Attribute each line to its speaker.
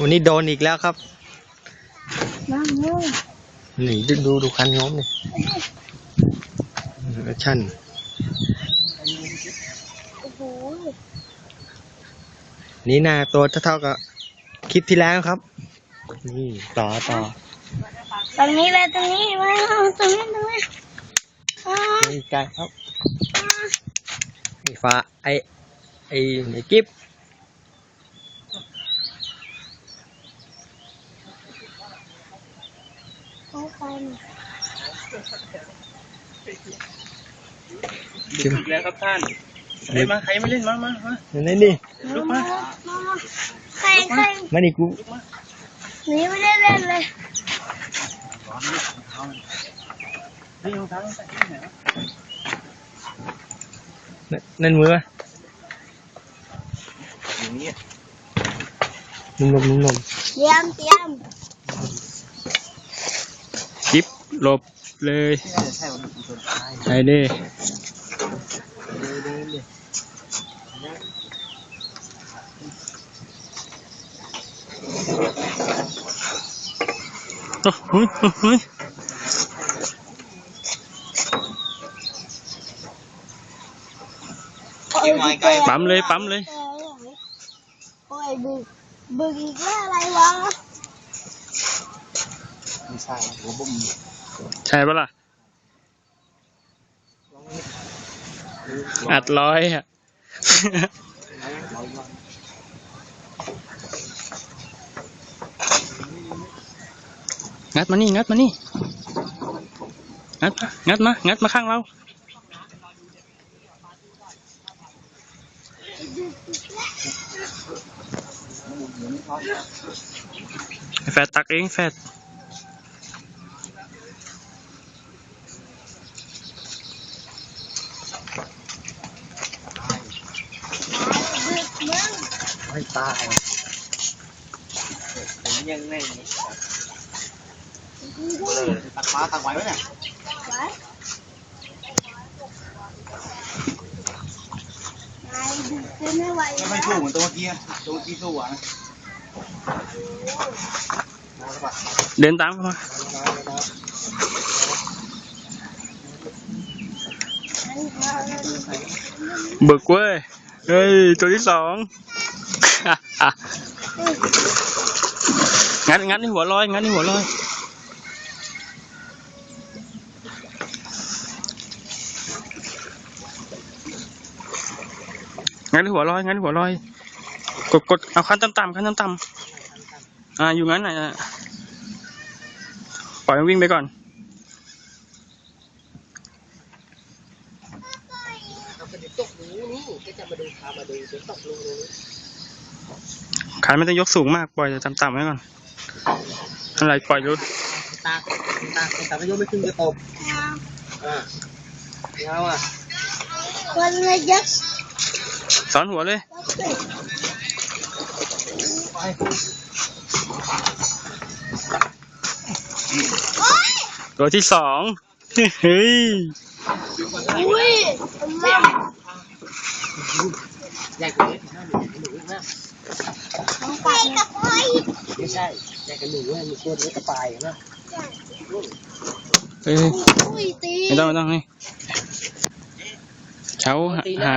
Speaker 1: วันนี้โดนอีกแล้วครับ
Speaker 2: น้ำเลย
Speaker 1: นี่ดูดูดูคันโน้มนี่แอคชั่น
Speaker 2: โอ้โห
Speaker 1: นี่นาตัวเท่าๆกับคลิปที่แล้วครับ นี่ต่อต่อ
Speaker 2: ตรงนี้เลยตรงนี้มาตรงนี้ตรงนี้อ่า
Speaker 1: นี่ไกลครับนี่ฟ้าไอไอไอกิฟ
Speaker 2: เข้าไป
Speaker 1: กิฟ
Speaker 3: อีกแล้วครับท่านเล่นมาใครไม่เล่นมามามา
Speaker 1: นี่นี่
Speaker 2: มามามามาใครใคร
Speaker 1: มานี่กู
Speaker 2: หนีไม่ได้เล่นเลย
Speaker 3: นี่รองเท้าใส่ที่ไหน
Speaker 1: นั่นนั่นมือวะ
Speaker 3: อย่างนี้
Speaker 1: นุ่มนมนุ่มนม
Speaker 2: เตรียมเตรียม
Speaker 1: กิฟหลบ เลย
Speaker 3: ใช่ใช่วันนี้คุณชาย
Speaker 1: ไอ้นี่
Speaker 3: เดินเดินดิ
Speaker 1: โอ้โหโอ้โหปั๊มเลยปั๊มเลย
Speaker 2: โอ้ยบึกบึกอีกแล้วอะไรวะ
Speaker 3: ไม่ใช่หัวบุ้ม
Speaker 1: ใช่ปะล่ะ อัดร้อยอะ งัดมานี่ งัดมานี่ งัดมางัดมา งัดมาข้างเรา แฟดตักเองแฟด
Speaker 2: บึกมึง
Speaker 3: ไม่ตายผมยังไงตักฟ้าตักไว้ไหมเนี่ย
Speaker 2: ไว้ไม่ไหว
Speaker 3: ไม่สู้เหมือนตัวเมื่อกี้ตัวเมื่อกี้สู้อะนะ
Speaker 1: เดินตามเข้ามาบึกเว้ย เฮ้ย ตัวที่สอง งัดงัดในหัวลอย งัดในหัวลอย งัดในหัวลอย งัดในหัวลอย กดกดเอาขั้นต่ำๆขั้นต่ำๆอ่า อยู่งั้นน่ะ ปล่อยมันวิ่งไปก่อน ขาไม่ต้องยกสูงมากปล่อยแต่ต่ำๆไว้ก่อนอะไรปล่อยดู
Speaker 3: ตาตาตาก็ยกไม่ขึ้นจะตบอ่าเงาอะ
Speaker 2: คนละยักษ์
Speaker 1: สอนหัวเลย
Speaker 3: ไป
Speaker 1: ตัวที่สองเฮ้ย
Speaker 2: อุ้ยล่
Speaker 3: ใหญ่กว่านี้หน้าหนูหนูมากำ
Speaker 2: น้องไปกับไฟ
Speaker 3: ไม่ใช่ใหญ่กับหนูว่ามีตัวเล็กกระปายนะ
Speaker 1: เฮ้ยไม่ต้องไม่ต้องนี่เขาหา